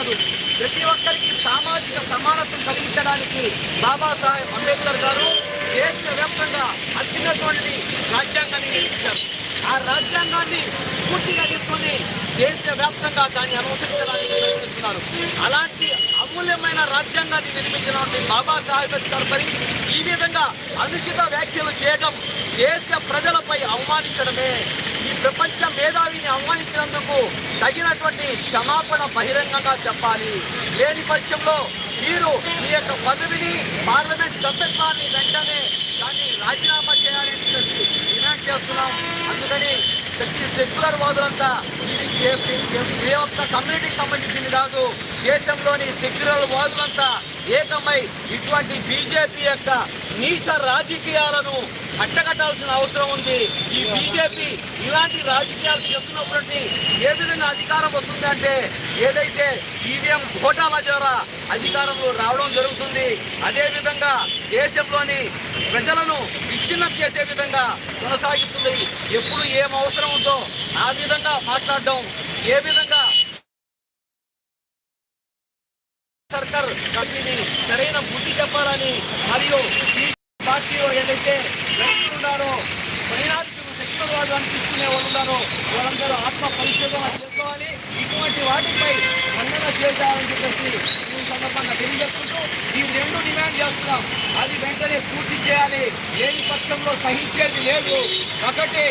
కాదు. ప్రతి ఒక్కరికి సామాజిక సమానత్వం కలిగించడానికి బాబాసాహెబ్ అంబేద్కర్ గారు దేశవ్యాప్తంగా అత్యున్నటువంటి రాజ్యాంగాన్ని నిర్మించారు. ఆ రాజ్యాంగాన్ని పూర్తిగా తీసుకొని దేశవ్యాప్తంగా దాన్ని అనుసరించడానికి ప్రయత్నిస్తున్నారు. అలాంటి అమూల్యమైన రాజ్యాంగాన్ని నిర్మించినటువంటి బాబాసాహెబ్ అంబేద్కర్ ఈ విధంగా అనుచిత వ్యాఖ్యలు చేయడం దేశ ప్రజలపై అవమానించడమే ప్రపంచ మేధావిని అవమానించినందుకు తగినటువంటి క్షమాపణ బహిరంగంగా చెప్పాలి. లేని పక్షంలో మీరు మీ యొక్క పదవిని పార్లమెంట్ సభ్యత్వాన్ని వెంటనే దాన్ని రాజీనామా చేయాలని చెప్పేసి డిమాండ్ చేస్తున్నాం అందుకని ప్రతి సెక్యులర్ వాదులంతా ఇది ఏ- ఒక్క కమ్యూనిటీకి సంబంధించింది కాదు. దేశంలోని సెక్యులర్ వాదులంతా ఏకమై ఇటువంటి బీజేపీ యొక్క నీచ రాజకీయాలను అట్టగట్టాల్సిన అవసరం ఉంది. ఈ బీజేపీ ఇలాంటి రాజకీయాలు చేస్తున్నప్పటి ఏ విధంగా అధికారం వస్తుందంటే ఏదైతే ఈవీఎం ఘోటాల ద్వారా అధికారంలో రావడం జరుగుతుంది అదేవిధంగా దేశంలోని ప్రజలను విచ్ఛిన్నం చేసే విధంగా కొనసాగిస్తుంది ఎప్పుడు ఏం అవసరం ఉందో ఆ విధంగా మాట్లాడడం ఏ విధంగా సర్కార్ కంపెనీ సరైన బుద్ధి చెప్పాలని మరియు పార్టీలో ఏదైతే వ్యక్తులు ఉన్నారో మైనారిటీలు సెక్యులర్ వాళ్ళు అనిపిస్తున్న వాళ్ళు ఉన్నారో వాళ్ళందరూ ఆత్మ పరిశోధన అటువంటి ఇటువంటి వాటిపై ఖండన చేశారని చెప్పేసి ఈ సందర్భంగా తెలియజేసుకుంటూ ఈ రెండు డిమాండ్ చేస్తున్నాం. అది వెంటనే పూర్తి చేయాలి. లేని పక్షంలో సహించేది లేదు. ఒకటి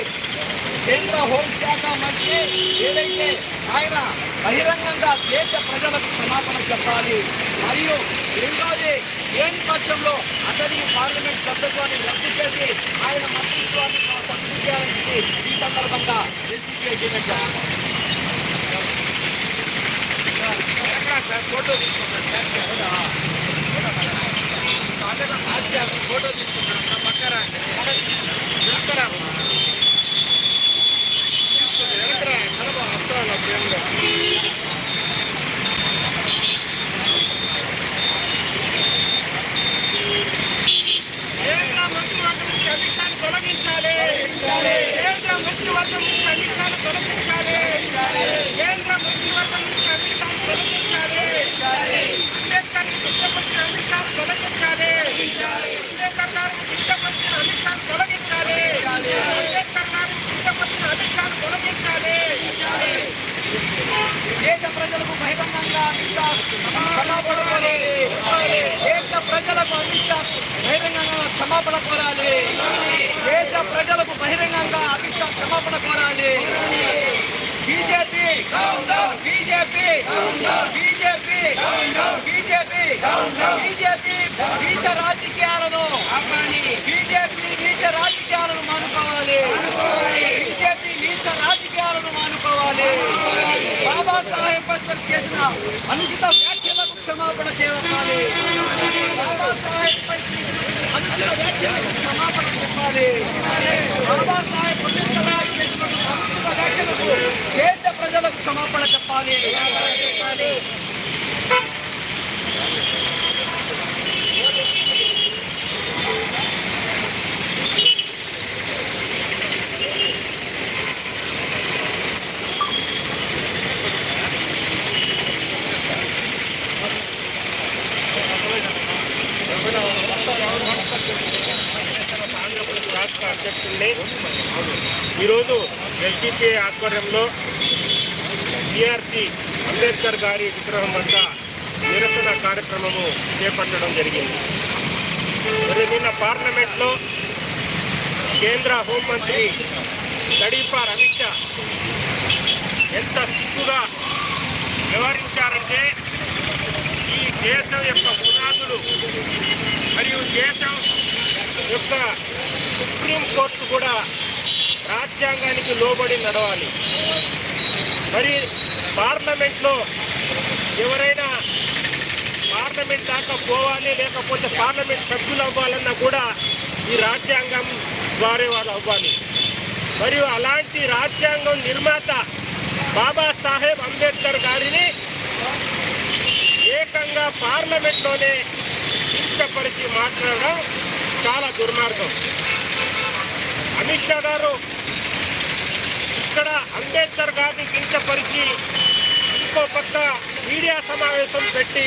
కేంద్ర హోంశాఖ మంత్రి ఏదైతే ఆయన బహిరంగంగా దేశ ప్రజలకు క్షమాపణ చెప్పాలి మరియు రెండోది లేని పక్షంలో అతని పార్లమెంట్ సభ్యత్వాన్ని రద్దు చేసి ఆయన మంత్రిత్వాన్ని సబ్మిట్ చేయాలని ఈ సందర్భంగా ఎన్సీపీ డిమాండ్ ఫోటో తీసుకుంటాను ఫోటో తీసుకుంటాను పక్కరా వెనకరా వెనకరా కలప వస్త్రాలు ప్రేమగా కేంద్ర మంత్రివర్గం నుంచి అమిత్ షాను తొలగించాలి కేంద్ర మంత్రివర్గం నుంచి అమిత్ షాను తొలగించాలి కేంద్ర మంత్రివర్గం నుంచి అమిత్ షాను తొలగించాలి అంబేద్కర్ కించపరిచిన అమిత్ షాను తొలగించాలి అంబేద్కర్ గారు కించపరిచిన అమిత్ షాను తొలగించాలి అంబేద్కర్ గారు కించపరిచిన అమిత్ షాను తొలగించాలి దేశ ప్రజలకు బహిరంగంగా అమిత్ షా క్షమాపణ కోరాలి. దేశ ప్రజలకు అమిత్ షా బహిరంగంగా క్షమాపణ కోరాలి. దేశ ప్రజలకు బహిరంగంగా అమిత్ షా క్షమాపణ కోరాలి. BJP BJP. BJP. BJP. BJP. నీచ రాజకీయాలను బీజేపీ నీచ రాజకీయాలను మానుకోవాలి. బీజేపీ నీచ రాజకీయాలను మానుకోవాలి. బాబాసాహెబ్ అంబేద్కర్ చేసిన అనుచిత వ్యాఖ్యలకు క్షమాపణ చేయాలి పై చేసిన అనుచిత వ్యాఖ్యలకు క్షమాపణ చెప్పాలి. బాబాసాహెబ్ అంబేద్కర్ గారు చేసిన అనుచిత వ్యాఖ్యలకు దేశ ప్రజలకు క్షమాపణ చెప్పాలి. అధ్యక్షుడిని ఈరోజు ఎల్టీపీ ఆధ్వర్యంలో టిఆర్సి అంబేద్కర్ గారి విగ్రహం వద్ద నిరసన కార్యక్రమము చేపట్టడం జరిగింది. మరి నిన్న పార్లమెంట్లో కేంద్ర హోంమంత్రి తడీపార్ అమిత్ షా ఎంత సిగ్గుగా వ్యవహరించారంటే ఈ దేశం యొక్క పునాదులు మరియు దేశం యొక్క సుప్రీం కోర్టు కూడా రాజ్యాంగానికి లోబడి నడవాలి. మరి పార్లమెంట్లో ఎవరైనా పార్లమెంట్ దాకా పోవాలి లేకపోతే పార్లమెంట్ సభ్యులు అవ్వాలన్నా కూడా ఈ రాజ్యాంగం ద్వారా వారు అవ్వాలి. మరియు అలాంటి రాజ్యాంగం నిర్మాత బాబాసాహెబ్ అంబేద్కర్ గారిని ఏకంగా పార్లమెంట్లోనే కించపరిచి మాట్లాడడం చాలా దుర్మార్గం. అమిత్ షా గారు ఇక్కడ అంబేద్కర్ గారిని కించపరిచి ఇంకో పక్క మీడియా సమావేశం పెట్టి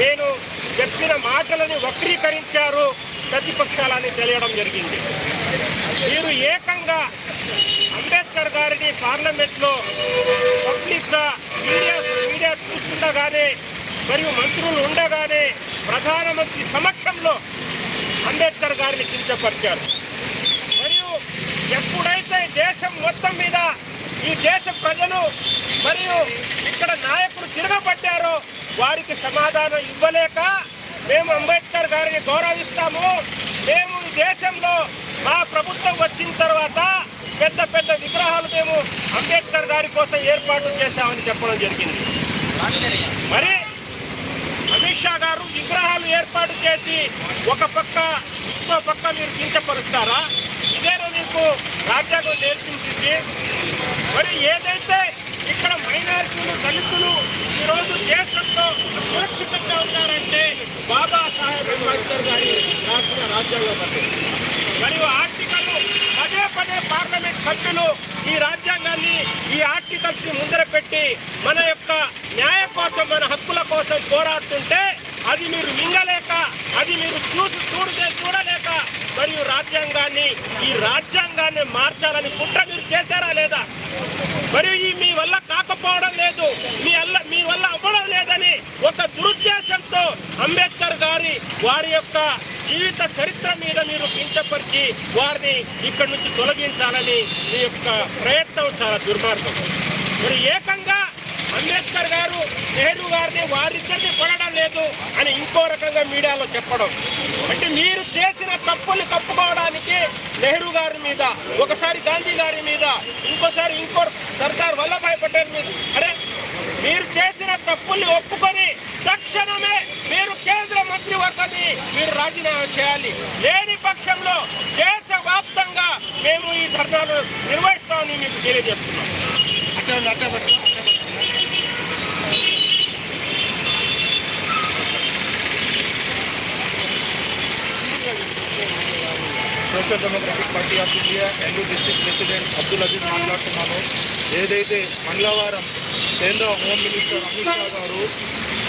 నేను చెప్పిన మాటలని వక్రీకరించారు ప్రతిపక్షాలని తెలియడం జరిగింది. మీరు ఏకంగా అంబేద్కర్ గారిని పార్లమెంట్లో పబ్లిక్గా మీడియా మీడియా చూస్తుండగానే మరియు మంత్రులు ఉండగానే ప్రధానమంత్రి సమక్షంలో అంబేద్కర్ గారిని కించపరిచారు. ఎప్పుడైతే దేశం మొత్తం మీద ఈ దేశ ప్రజలు మరియు ఇక్కడ నాయకులు తిరగబట్టారో వారికి సమాధానం ఇవ్వలేక మేము అంబేద్కర్ గారిని గౌరవిస్తాము. మేము ఈ దేశంలో మా ప్రభుత్వం వచ్చిన తర్వాత పెద్ద పెద్ద విగ్రహాలు మేము అంబేద్కర్ గారి కోసం ఏర్పాటు చేశామని చెప్పడం జరిగింది. మరి అమిత్ షా గారు విగ్రహాలు ఏర్పాటు చేసి ఒక పక్క ఇంకో పక్క మీరు కించపరుస్తారా? ఇదేనా మీకు రాజ్యాంగం నేర్పించింది. మరి ఏదైతే ఇక్కడ మైనారిటీలు దళితులు ఈరోజు దేశంలో సురక్షితంగా ఉన్నారంటే బాబాసాహెబ్ అంబేద్కర్ గారి రాసిన రాజ్యాంగం మరియు ఆర్టికల్ పదే పదే పార్లమెంట్ సభ్యులు ఈ రాజ్యాంగాన్ని ఈ ఆర్టికల్స్ని ముందర పెట్టి మన యొక్క న్యాయం కోసం మన హక్కుల కోసం పోరాడుతుంటే అది మీరు మింగలేక అది మీరు చూసి చూడదే చూడలేక మరియు రాజ్యాంగాన్ని ఈ రాజ్యాంగాన్ని మార్చాలని కుట్ర మీరు చేశారా లేదా? మరియు ఈ మీ వల్ల కాకపోవడం లేదు మీ వల్ల మీ వల్ల అవ్వడం లేదని ఒక దురుద్దేశంతో అంబేద్కర్ గారి వారి యొక్క జీవిత చరిత్ర మీద మీరు కించపరిచి వారిని ఇక్కడి నుంచి తొలగించాలని మీ యొక్క ప్రయత్నం చాలా దుర్మార్గం. మరి ఏకంగా అంబేద్కర్ గారు నెహ్రూ గారిని వారిద్దరిని కొనడం లేదు అని ఇంకో రకంగా మీడియాలో చెప్పడం. అంటే మీరు చేసిన తప్పులు కప్పుకోవడానికి నెహ్రూ గారి మీద ఒకసారి గాంధీ గారి మీద ఇంకోసారి ఇంకో సర్దార్ వల్లభాయ్ పటేల్ మీద. అరే మీరు చేసిన తప్పుల్ని ఒప్పుకొని తక్షణమే మీరు కేంద్ర మంత్రివర్గాన్ని మీరు రాజీనామా చేయాలి. లేని పక్షంలో దేశవ్యాప్తంగా మేము ఈ ధర్నాలు నిర్వహిస్తామని మీకు తెలియజేస్తున్నాం. Social democratic party of India ఎల్లు డిస్ట్రిక్ట్ ప్రెసిడెంట్ అబ్దుల్ అజీజ్ మాట్లాడుతున్నాను ఏదైతే మంగళవారం కేంద్ర హోమ్ మినిస్టర్ అమిత్ షా గారు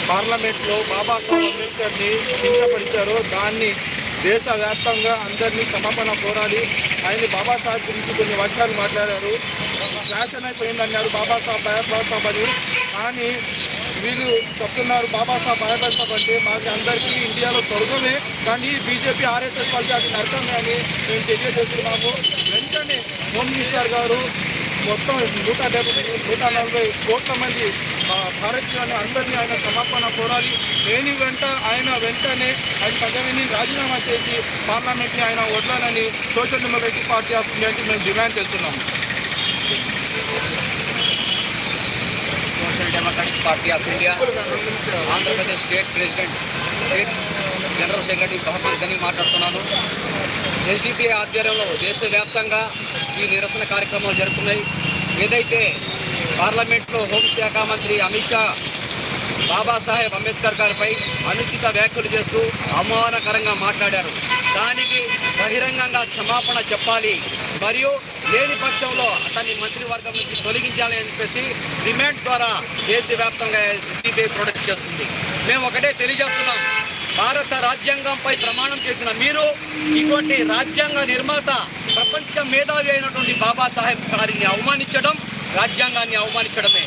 పార్లమెంట్లో బాబాసాహెబ్ అంబేద్కర్ని కించపరిచారో దాన్ని దేశవ్యాప్తంగా అందరినీ క్షమాపణ కోరాలి. ఆయన బాబాసాహెబ్ గురించి కొన్ని వాక్యాలు మాట్లాడారు. ఫ్యాషన్ అయిపోయింది అన్నారు. బాబాసాహెబ్ బాబాసాహెబ్ అని. కానీ వీళ్ళు చెప్తున్నారు బాబాసాహెబ్ బాబాసాహెబ్ అంటే మాకు అందరికీ ఇండియాలో స్వర్గమే కానీ బీజేపీ ఆర్ఎస్ఎస్ వాళ్ళకి అది నరకమే అని మేము తెలియజేస్తున్నాము వెంటనే హోమ్ మినిస్టర్ గారు మొత్తం నూట డెబ్బై నూట నలభై కోట్ల మంది భారతీయులను అందరినీ ఆయన క్షమాపణ కోరాలి. లేని వెంట ఆయన వెంటనే ఆయన పదవిని రాజీనామా చేసి పార్లమెంట్ని ఆయన వదలాలని సోషల్ డెమోక్రటిక్ పార్టీ ఆఫ్ ఇండియాకి మేము డిమాండ్ చేస్తున్నాము social democratic party of India Andhra Pradesh state president state general secretary Mohammed Gani మాట్లాడుతున్నాను. ఎస్డిపిఐ ఆధ్వర్యంలో దేశవ్యాప్తంగా ఈ నిరసన కార్యక్రమాలు జరుగుతున్నాయి ఏదైతే పార్లమెంట్లో హోంశాఖ మంత్రి అమిత్ షా బాబాసాహెబ్ అంబేద్కర్ గారిపై అనుచిత వ్యాఖ్యలు చేస్తూ అవమానకరంగా మాట్లాడారు. దానికి బహిరంగంగా క్షమాపణ చెప్పాలి. మరియు లేని పక్షంలో అతన్ని మంత్రివర్గం నుంచి తొలగించాలి అని చెప్పేసి డిమాండ్ ద్వారా దేశవ్యాప్తంగా సిబిఐ ప్రొడక్ట్ చేస్తుంది. మేము ఒకటే తెలియజేస్తున్నాం. భారత రాజ్యాంగంపై ప్రమాణం చేసిన మీరు ఇటువంటి రాజ్యాంగ నిర్మాత ప్రపంచ మేధావి అయినటువంటి బాబాసాహెబ్ గారిని అవమానించడం రాజ్యాంగాన్ని అవమానించడమే.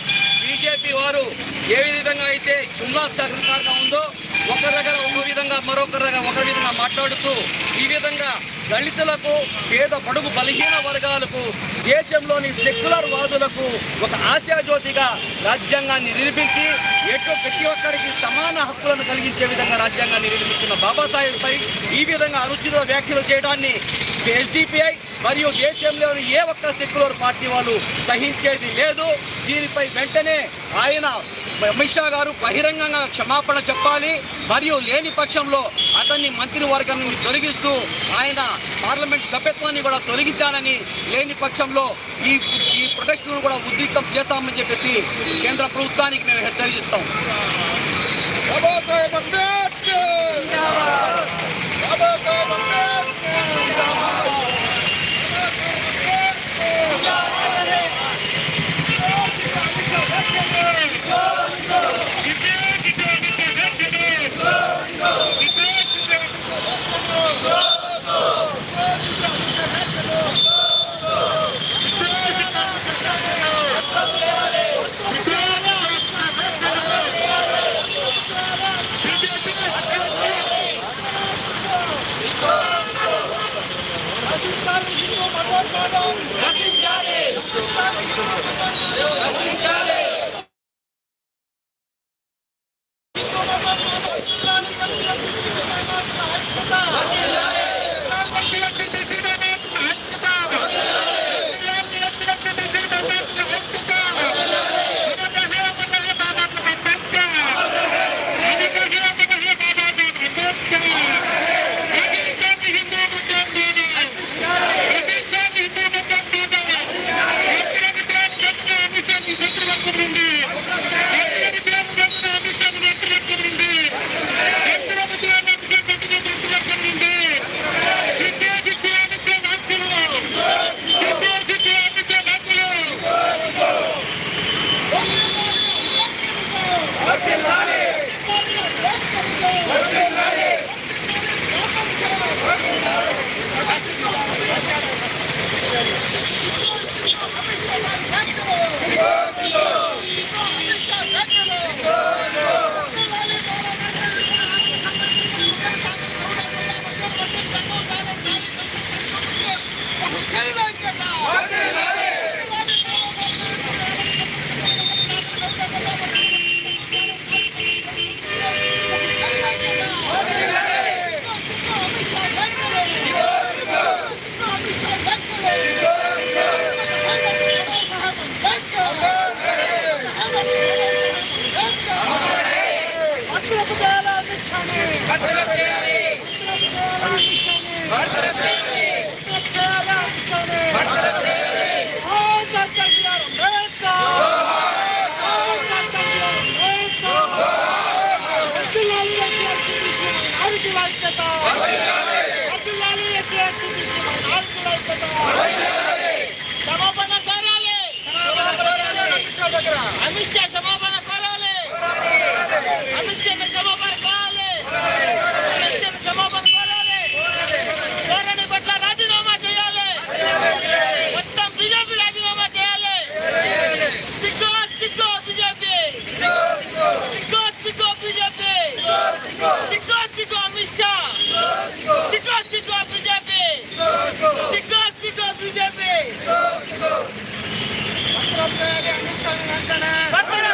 బీజేపీ వారు ఏ విధంగా అయితే జుమ్లా సహకారంగా ఉందో ఒకరి దగ్గర ఒక విధంగా మరొకరి దగ్గర ఒక విధంగా మాట్లాడుతూ ఈ విధంగా దళితులకు పేద పడుగు బలహీన వర్గాలకు దేశంలోని సెక్యులర్ వాదులకు ఒక ఆశాజ్యోతిగా రాజ్యాంగాన్ని నిర్మించి ఎటు ప్రతి ఒక్కరికి సమాన హక్కులను కలిగించే విధంగా రాజ్యాంగాన్ని నిర్మించిన బాబాసాహెబ్పై ఈ విధంగా అనుచిత వ్యాఖ్యలు చేయడాన్ని ఎస్డిపిఐ మరియు దేశంలోని ఏ ఒక్క సెక్యులర్ పార్టీ వాళ్ళు సహించేది లేదు. దీనిపై వెంటనే ఆయన అమిత్ షా గారు బహిరంగంగా క్షమాపణ చెప్పాలి. మరియు లేని పక్షంలో అతన్ని మంత్రివర్గం నుండి తొలగిస్తూ ఆయన పార్లమెంట్ సభ్యత్వాన్ని కూడా తొలగించాలని లేని పక్షంలో ఈ ఈ ప్రొటెస్ట్ను కూడా ఉద్రిక్తం చేస్తామని చెప్పేసి కేంద్ర ప్రభుత్వానికి మేము హెచ్చరిస్తాం. బాబాసాహెబ్ అంబేద్కర్! బాబాసాహెబ్ అంబేద్కర్! క్షమాపణ ಬರ್ತಾರ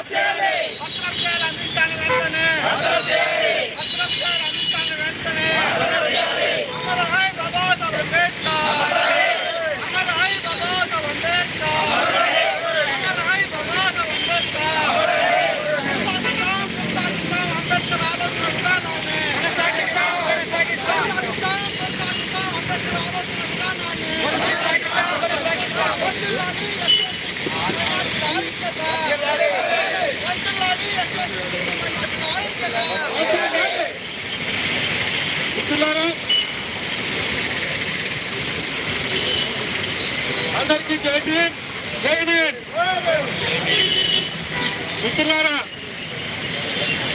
జై భీమ్ జై భీమ్. మిత్రులారా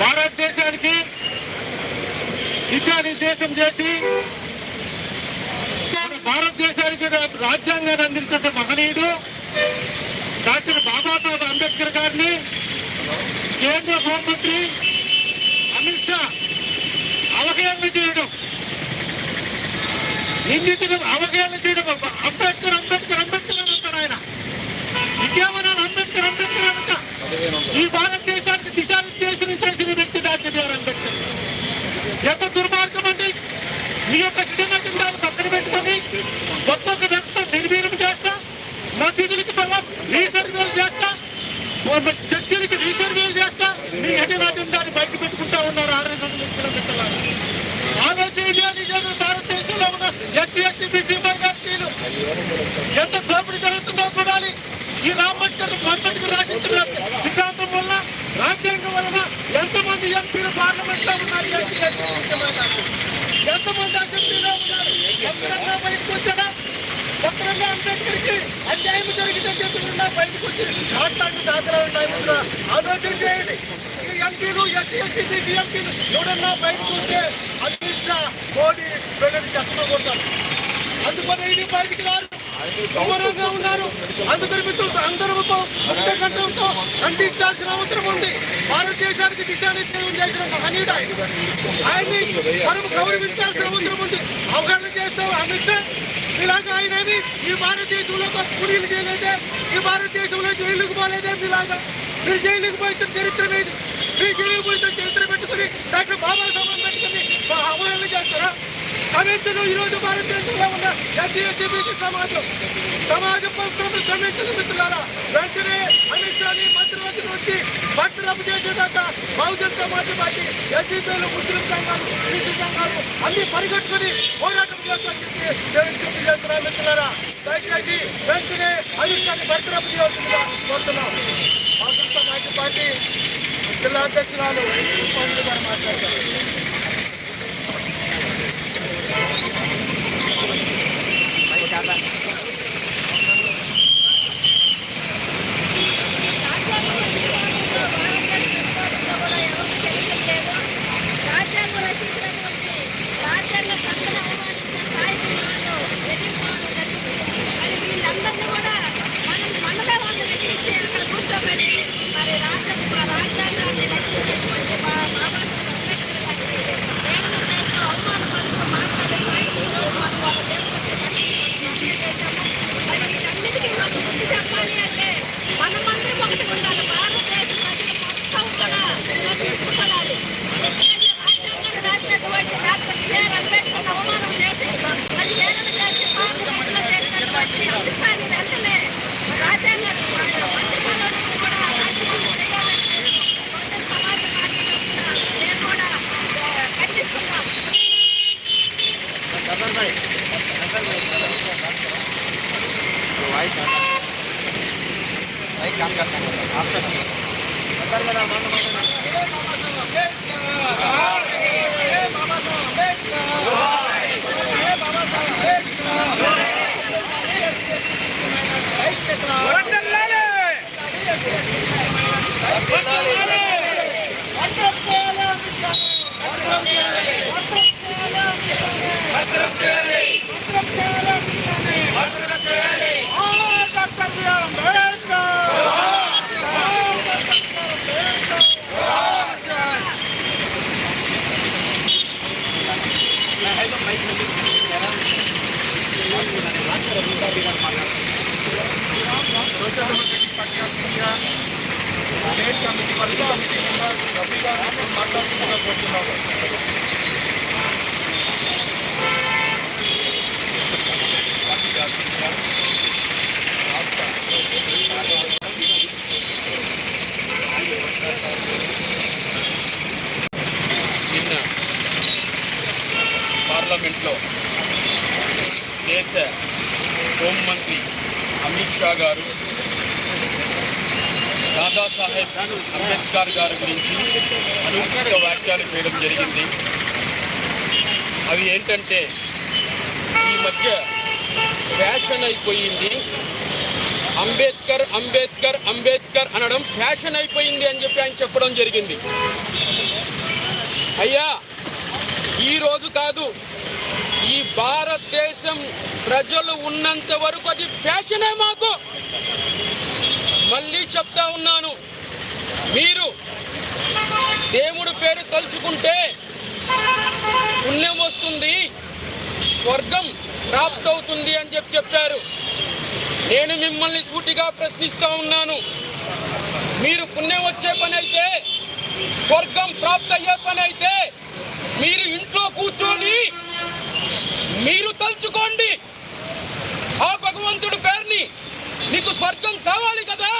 భారతదేశానికి దిశానిర్దేశం చేసి మన భారతదేశానికి రాజ్యాంగాన్ని అందించిన మహనీయుడు డాక్టర్ బాబాసాహెబ్ అంబేద్కర్ గారిని కేంద్ర హోంమంత్రి అమిత్ షా అవహేళన చేయడం నిందితుడు అవహేళన చేయడం అంబేద్కర్ అంబేద్కర్ అంబేద్కర్ ఇంకేమన్నాడు అంబేద్కర్ అంబేద్కర్ అంట ఈ భారతదేశానికి దిశానిర్దేశం చేసిన వ్యక్తి డాక్టర్ బిఆర్ అంబేద్కర్. ఎంత దుర్మార్గం అండి మీ యొక్క హిడనకుండాలు పక్కన పెట్టుకొని ఒక్కొక్క వ్యక్త నిర్వీర్యం చేస్తా మసీదులకి మళ్ళా రీసర్వేలు చేస్తా చర్చిలకి రీసర్వేలు చేస్తా మీ హిడనకుండాన్ని బయట పెట్టుకుంటా ఉన్నారు ఆరు వందల కిలోమీటర్ల ఆలోచన చేయాలి ఈరోజు భారతదేశంలో ఉన్న ఎస్సీ ఎస్టీ బీసీ మైనార్టీలు ఎంత దోపిడీ జరుగుతుందో చూడాలి ఈ రాంబేద్కర్ అంబేద్కర్ సిద్ధాంతం వల్ల రాజ్యాంగం వలన ఎంతమంది ఎంపీలు పార్లమెంట్లో ఉన్నారు ఎంతమంది అసెంబ్లీలో ఉన్నారు? ఎక్కడన్నా బయటకు వచ్చాడా ఎక్కడన్నా అంబేద్కర్కి అన్యాయం జరిగితే చెప్తున్నా బయటకు వచ్చి మాట్లాడి దాఖలా ఉన్నాయి ఆలోచన చేయండి. ఎంపీలు ఎస్సీ ఎస్టీ బీసీ ఎంపీలు ఎవడన్నా బయటకు వస్తే అమిత్ షా మోడీ ప్రజలు చెప్పకూడతారు అందుకని ఇది బయటికి రారు. దూరంగా ఉన్నారు. అందుకని మిత్రులు అందరూ ఒకటే కంఠంతో ఖండించాల్సిన అవసరం ఉంది. భారతదేశానికి దిశానిర్దేశం చేసిన మహనీయుడు ఆయన. ఆయన్ని మనం గౌరవించాల్సిన అవసరం ఉంది. అవగాహన చేస్తాం అమిత్ షా? ఇలాగ ఆయన ఏమి? ఈ భారతదేశంలో కూలీలు చేయలేదే. ఈ భారతదేశంలో జైలుకు పోలేదే ఇలాగ మీరు జైలుకు పోయితే చరిత్ర మీరు జైలుకు పోయితే చరిత్ర పెట్టుకుని డాక్టర్ బాబాసాహెబ్ అంబేద్కర్ని అవగాహన చేస్తారా? సమీక్షలు ఈరోజు భారతదేశంలో ఉన్న ఎస్సీ ఎస్టీ బీసీ సమాజం సమాజం సమీక్షలు మిత్రులారా వెంటనే అమిత్ షాని మంత్రివర్గం వచ్చి పట్టణపు చేసేదాకా బహుజన్ సమాజ్ పార్టీ ఎస్సీపీలు ముస్లిం సంఘాలు బీసీ సంఘాలు అన్ని పరిగెట్టుకుని పోరాటం చేస్తామని చెప్పి విజ్ఞప్తి మిత్రులారా. దయచేసి వెంటనే అమిత్ షాని బర్తరపు చేయాల్సిందిగా కోరుతున్నాం. బహుజన్ సమాజ్ పార్టీ జిల్లా అధ్యక్షురాలు ఉస్మానులు గారు మాట్లాడతారు రాజ్యాంగ రచించినటువంటి రాజ్యాంగ సంస్థను అవమానించిన స్థాయికి వాళ్ళు ఎదిరిపోవడం జరిగింది మరి వీళ్ళందరినీ కూడా మనం మనమే వాళ్ళని రక్షించి అక్కడ కూర్చోబెట్టి మరి రాజ్యాంగ రాజ్యాంగాన్ని రక్షించేటువంటి బా- బాబాసాహెబ్ అంబేద్కర్ గారికి కేంద్ర దేశంలో అవమానపరుస్తూ మాట్లాడే స్థాయికి ఈరోజు మనం వాళ్ళు తీసుకొచ్చే పరిస్థితి చేశాము మరి వీటన్నిటికీ మాకు బుద్ధి చెప్పాలి అంటే మనమందరం ఒకటి ఉండాలి భారతదేశ ప్రజలు మొత్తం కూడా రక్షించుకోవాలి ఎందుకంటే రాజ్యాంగాన్ని రాసినటువంటి డాక్టర్ బిఆర్ అంబేద్కర్ అవమానం చేసి అది ఏదైనా చేసి పార్లమెంట్లో చేసినటువంటి అంశాన్ని వెంటనే రాజ్యాంగాన్ని మంత్రిమండలిని కూడా రాజీనామా చేయాలని బహుజన సమాజ పార్టీ తరఫున నేను కూడా ఆ, ఖండిస్తున్నాను చేయాలి democratic party of India state committee work committee member Rafi గారు మాట్లాడుతున్నా కోరుతున్నాము నిన్న పార్లమెంట్లో దేశ హోంమంత్రి అమిత్ షా గారు దాదాసాహెబ్ అంబేద్కర్ గారి గురించి అనుచిత వ్యాఖ్యలు చేయడం జరిగింది. అవి ఏంటంటే ఈ మధ్య ఫ్యాషన్ అయిపోయింది. అంబేద్కర్ అంబేద్కర్ అంబేద్కర్ అనడం ఫ్యాషన్ అయిపోయింది అని చెప్పి ఆయన చెప్పడం జరిగింది. అయ్యా ఈ రోజు కాదు ఈ భారతదేశం ప్రజలు ఉన్నంత వరకు అది ఫ్యాషనే మాకు. మళ్ళీ చెప్తా ఉన్నాను మీరు దేవుడు పేరు తలుచుకుంటే పుణ్యం వస్తుంది స్వర్గం ప్రాప్తవుతుంది అని చెప్పి చెప్పారు. నేను మిమ్మల్ని సూటిగా ప్రశ్నిస్తూ ఉన్నాను. మీరు పుణ్యం వచ్చే పని అయితే స్వర్గం ప్రాప్త అయ్యే పని అయితే మీరు ఇంట్లో కూర్చొని మీరు తలుచుకోండి. ఆ భగవంతుడి పేరుని మీకు స్వర్గం కావాలి కదా?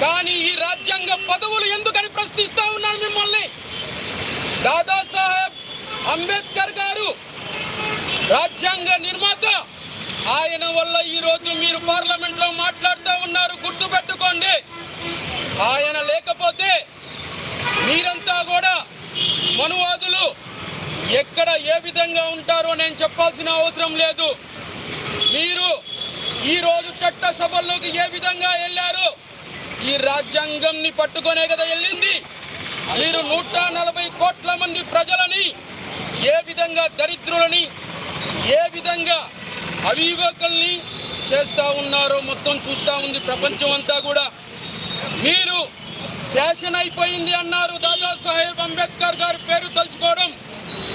కానీ ఈ రాజ్యాంగ పదవులు ఎందుకని ప్రశ్నిస్తా ఉన్నాను మిమ్మల్ని? దాదాసాహెబ్ అంబేద్కర్ గారు రాజ్యాంగ నిర్మాత. ఆయన వల్ల ఈరోజు మీరు పార్లమెంట్లో మాట్లాడుతూ ఉన్నారు గుర్తు పెట్టుకోండి ఆయన లేకపోతే మీరంతా కూడా మనువాదులు. ఎక్కడ ఏ విధంగా ఉంటారో నేను చెప్పాల్సిన అవసరం లేదు. మీరు ఈరోజు చట్టసభల్లోకి సభల్లోకి ఏ విధంగా వెళ్ళారు? ఈ రాజ్యాంగంని పట్టుకునే కదా వెళ్ళింది? మీరు నూట నలభై కోట్ల మంది ప్రజలని ఏ విధంగా దరిద్రులని ఏ విధంగా అవివేకుల్ని చేస్తూ ఉన్నారో మొత్తం చూస్తూ ఉంది ప్రపంచం అంతా కూడా. మీరు ఫ్యాషన్ అయిపోయింది అన్నారు దాదాసాహెబ్ అంబేద్కర్ గారి పేరు తలుచుకోవడం.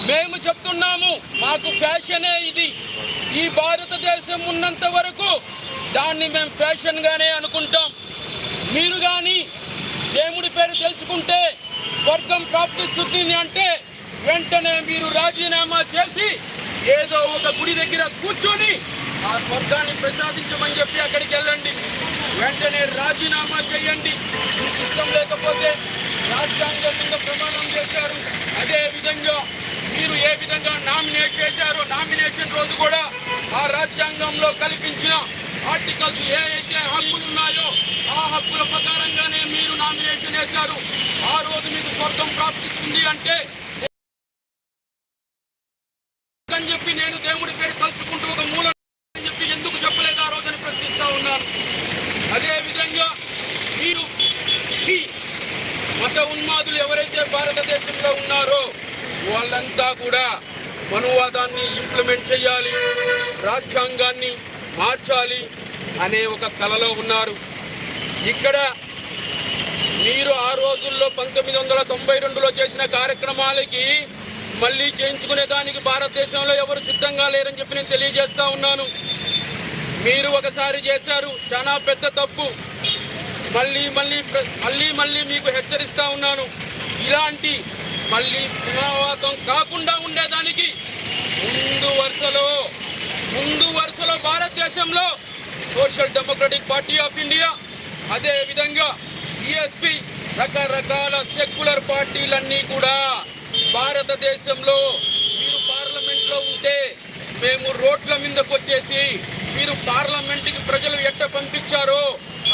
మేము చెప్తున్నాము మాకు ఫ్యాషనే ఇది. ఈ భారతదేశం ఉన్నంత వరకు దాన్ని మేము ఫ్యాషన్గానే అనుకుంటాం. మీరు కానీ దేవుడి పేరు తెలుసుకుంటే స్వర్గం ప్రాప్తిస్తుంది అంటే వెంటనే మీరు రాజీనామా చేసి ఏదో ఒక గుడి దగ్గర కూర్చొని ఆ స్వర్గాన్ని ప్రసాదించమని చెప్పి అక్కడికి వెళ్ళండి. వెంటనే రాజీనామా చేయండి. మీకు ఇష్టం లేకపోతే రాజ్యాంగం మీద ప్రమాణం చేశారు. అదే విధంగా మీరు ఏ విధంగా నామినేట్ చేశారో నామినేషన్ రోజు కూడా ఆ రాజ్యాంగంలో కల్పించిన ఆర్టికల్స్ ఏ అయితే హక్కులు ఉన్నాయో ఆ హక్కుల ప్రకారంగానే మీరు నామినేషన్ వేశారు. ఆ రోజు మీకు స్వర్గం ప్రాప్తిస్తుంది అంటే అని చెప్పి నేను దేవుడి పేరు తలుచుకుంటూ ఒక మూల అని చెప్పి ఎందుకు చెప్పలేదు ఆ రోజుని ప్రశ్నిస్తా ఉన్నాను. అదేవిధంగా మీరు ఈ మత ఉన్మాదులు ఎవరైతే భారతదేశంలో ఉన్నారో వాళ్ళంతా కూడా మనువాదాన్ని ఇంప్లిమెంట్ చేయాలి. రాజ్యాంగాన్ని మార్చాలి అనే ఒక కలలో ఉన్నారు. ఇక్కడ మీరు ఆ రోజుల్లో పంతొమ్మిది వందల తొంభై రెండులో చేసిన కార్యక్రమాలకి మళ్ళీ చేయించుకునే దానికి భారతదేశంలో ఎవరు సిద్ధంగా లేరని చెప్పి నేను తెలియజేస్తా ఉన్నాను. మీరు ఒకసారి చేశారు చాలా పెద్ద తప్పు. మళ్ళీ మళ్ళీ మళ్ళీ మళ్ళీ మీకు హెచ్చరిస్తా ఉన్నాను. ఇలాంటి మళ్ళీ పునరావాతం కాకుండా ఉండేదానికి ముందు వరుసలో ముందు వరుసలో దేశంలో social democratic party of India అదేవిధంగా బిఎస్పి రకరకాల సెక్యులర్ పార్టీలన్నీ కూడా భారతదేశంలో మీరు పార్లమెంట్లో ఉంటే మేము రోడ్ల మీదకి వచ్చేసి మీరు పార్లమెంట్కి ప్రజలు ఎట్ట పంపించారో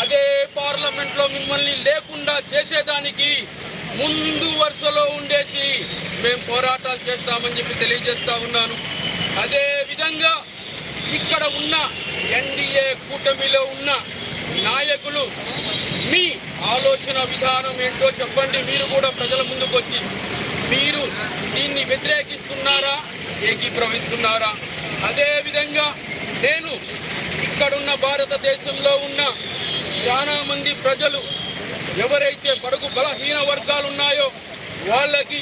అదే పార్లమెంట్లో మిమ్మల్ని లేకుండా చేసేదానికి ముందు వరుసలో ఉండేసి మేము పోరాటాలు చేస్తామని చెప్పి తెలియజేస్తా ఉన్నాను. అదే విధంగా ఇక్కడ ఉన్న ఎన్డీఏ కూటమిలో ఉన్న నాయకులు మీ ఆలోచన విధానం ఏంటో చెప్పండి. మీరు కూడా ప్రజల ముందుకు వచ్చి మీరు దీన్ని వ్యతిరేకిస్తున్నారా? ఏకీభవిస్తున్నారా? అదేవిధంగా నేను ఇక్కడున్న భారతదేశంలో ఉన్న చాలామంది ప్రజలు ఎవరైతే బడుగు బలహీన వర్గాలు ఉన్నాయో వాళ్ళకి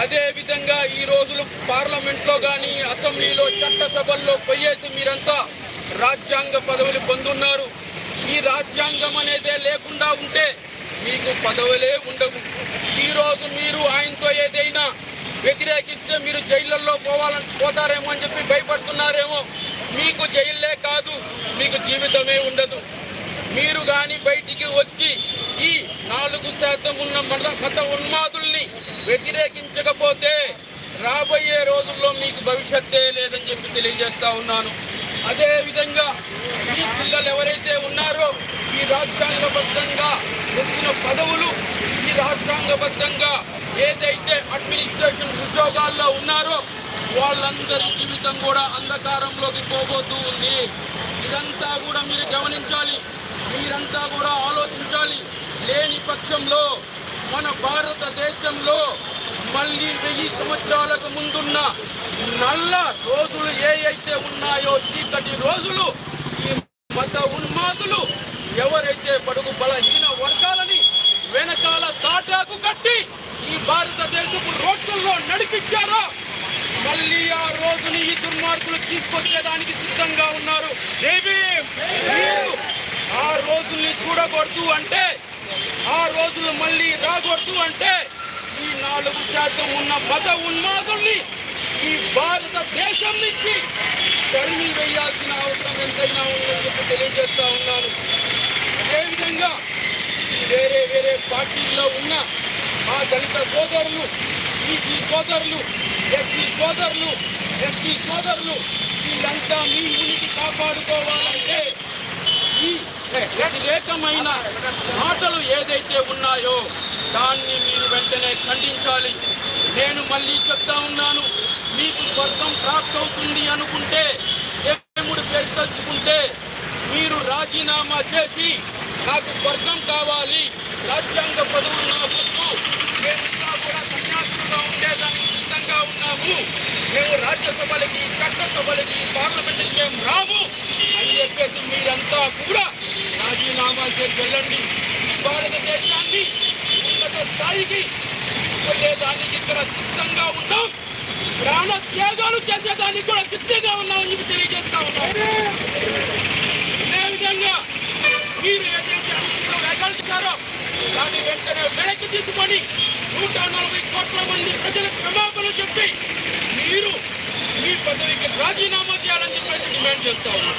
అదేవిధంగా ఈ రోజులు పార్లమెంట్లో కానీ అసెంబ్లీలో చట్టసభల్లో పోయేసి మీరంతా రాజ్యాంగ పదవులు పొందున్నారు. ఈ రాజ్యాంగం అనేదే లేకుండా ఉంటే మీకు పదవులే ఉండవు. ఈరోజు మీరు ఆయనతో ఏదైనా వ్యతిరేకిస్తే మీరు జైళ్ళల్లో పోవాలని పోతారేమో అని చెప్పి భయపడుతున్నారేమో. మీకు జైల్లే కాదు మీకు జీవితమే ఉండదు. మీరు కానీ బయటికి వచ్చి ఈ నాలుగు శాతం ఉన్న మత మత ఉన్మాదుల్ని వ్యతిరేకించకపోతే రాబోయే రోజుల్లో మీకు భవిష్యత్తే లేదని చెప్పి తెలియజేస్తా ఉన్నాను. అదేవిధంగా ఈ పిల్లలు ఎవరైతే ఉన్నారో ఈ రాజ్యాంగబద్ధంగా వచ్చిన పదవులు ఈ రాజ్యాంగబద్ధంగా ఏదైతే అడ్మినిస్ట్రేషన్ ఉద్యోగాల్లో ఉన్నారో వాళ్ళందరి జీవితం కూడా అంధకారంలోకి పోబోతూ ఉంది. ఇదంతా కూడా మీరు గమనించాలి. మీరంతా కూడా ఆలోచించాలి. లేని పక్షంలో మన భారతదేశంలో మళ్ళీ వెయ్యి సంవత్సరాలకు ముందున్న నల్ల రోజులు ఏ అయితే ఉన్నాయో చీకటి రోజులు ఈ మత ఉన్మాదులు ఎవరైతే బడుగు బలహీన వర్గాలని వెనకాల తాటాకు కట్టి ఈ భారతదేశపు రోడ్లలో నడిపించారో మళ్ళీ ఆ రోజుని ఈ దుర్మార్గులు తీసుకొచ్చేదానికి సిద్ధంగా ఉన్నారు. ఆ రోజుల్ని చూడకూడదు అంటే ఆ రోజులు మళ్ళీ రాకూడదు అంటే ఈ నాలుగు శాతం ఉన్న మత ఉన్మాదుల్ని ఈ భారతదేశం నుంచి తరిమి వేయాల్సిన అవసరం ఎంతైనా ఉందని చెప్పి తెలియజేస్తా ఉన్నాను. అదేవిధంగా వేరే వేరే పార్టీల్లో ఉన్న మా దళిత సోదరులు బీసీ సోదరులు ఎస్సీ సోదరులు ఎస్టీ సోదరులు వీళ్ళంతా మీ ఉనికి కాపాడుకోవాలంటే ఈ వ్యతిరేకమైన మాటలు ఏదైతే ఉన్నాయో దాన్ని మీరు వెంటనే ఖండించాలి. నేను మళ్ళీ చెప్తా ఉన్నాను మీకు స్వర్గం ప్రాప్తి అవుతుంది అనుకుంటే దేవుడు పేరు తలుచుకుంటే మీరు రాజీనామా చేసి నాకు స్వర్గం కావాలి రాజ్యాంగ పదవులు నాకు వద్దు మేమంతా కూడా సన్యాసులుగా ఉండేదానికి సిద్ధంగా ఉన్నాము మేము రాజ్యసభలకి చట్టసభలకి పార్లమెంట్కి మేము రాము అని చెప్పేసి మీరంతా కూడా రాజీనామాలు చేసి వెళ్ళండి. భారతదేశాన్ని ఉన్నత స్థాయికి తీసుకెళ్ళేదానికి ఇక్కడ సిద్ధంగా ఉన్నాం. ప్రాణ త్యాగాలు చేసేదానికి కూడా సిద్ధంగా ఉన్నామని మీకు తెలియజేస్తా ఉన్నాం. అదేవిధంగా మీరు ఏదైతే అనుచిత వ్యాఖ్యలు దాన్ని వెంటనే వెనక్కి తీసుకొని నూట నలభై కోట్ల మంది ప్రజలకు క్షమాపణ చెప్పి మీరు మీ పదవికి రాజీనామా చేయాలని చెప్పేసి డిమాండ్ చేస్తా ఉన్నాం.